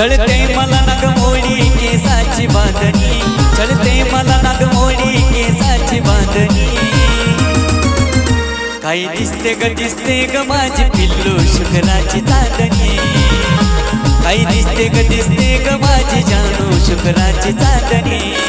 छळते मला नागमोडी केसाची बांधणी. छळते मला नागमोडी केसाची बांधणी. काही दिसते ग दिसते ग माझी पिल्लू शुक्राची चांदणी. काही दिसते ग दिसते ग माझी जानू शुक्राची चांदणी.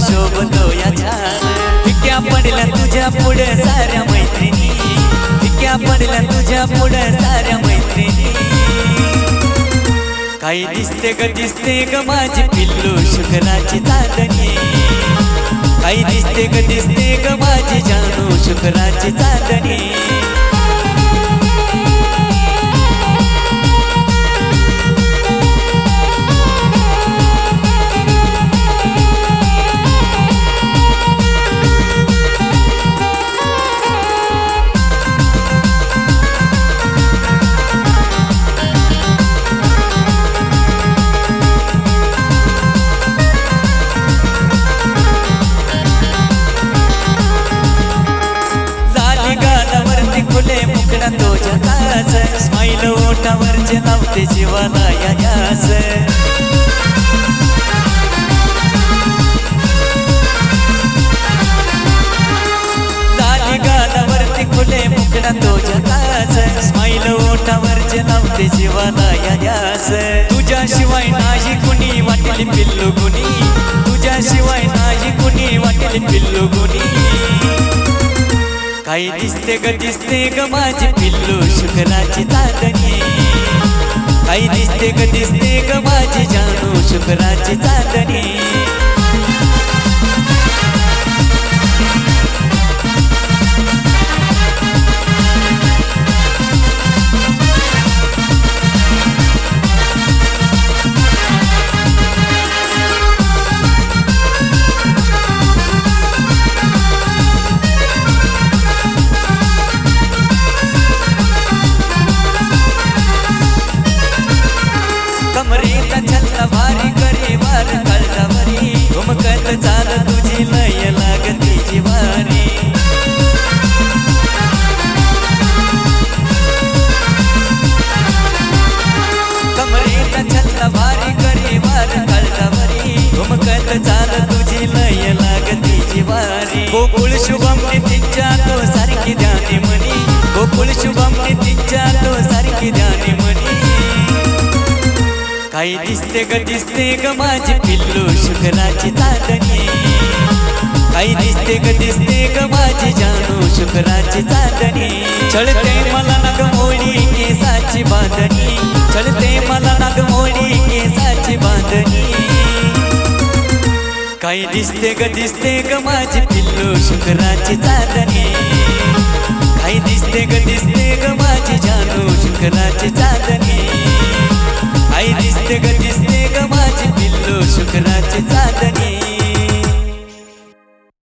शोभतो या छान फिक्या पडल्या तुझ्या पुढे साऱ्या मैत्रिणी. फिक्या पडल्या तुझ्या पुढे साऱ्या मैत्रिणी. काही दिसते ग दिसते ग माझी पिल्लू शुक्राची चांदणी. काही दिसते ग दिसते ग माझी जानू शुक्राची चांदणी. तो स्माईल ओठावरचे लावते जीवाला या ध्यास लाली गालावरती खुले मुकडा तो जतास स्माईल ओठावरचे लावते जीवाला या तुझ्याशिवाय नाही कुणी वाटली पिल्लू गुणी. तुझ्याशिवाय नाही कुणी वाटली पिल्लू गुणी. काही दिसते ग दिसते ग माझी पिल्लू शुक्राची चांदणी. काही दिसते ग दिसते ग माझी जानू शुक्राची चांदणी. ग दिसते ग माझी पिल्लू आई दिसते ग दिसते ग माझी मला केसाची बांधणी. मला केसाची बांधणी. काही दिसते ग दिसते ग माझी पिल्लू शुकराची चांदणी. काही दिसते ग दिसते ग माझी जानू शुकराची आई दिसते ग दिसते शुक्राची चांदणी.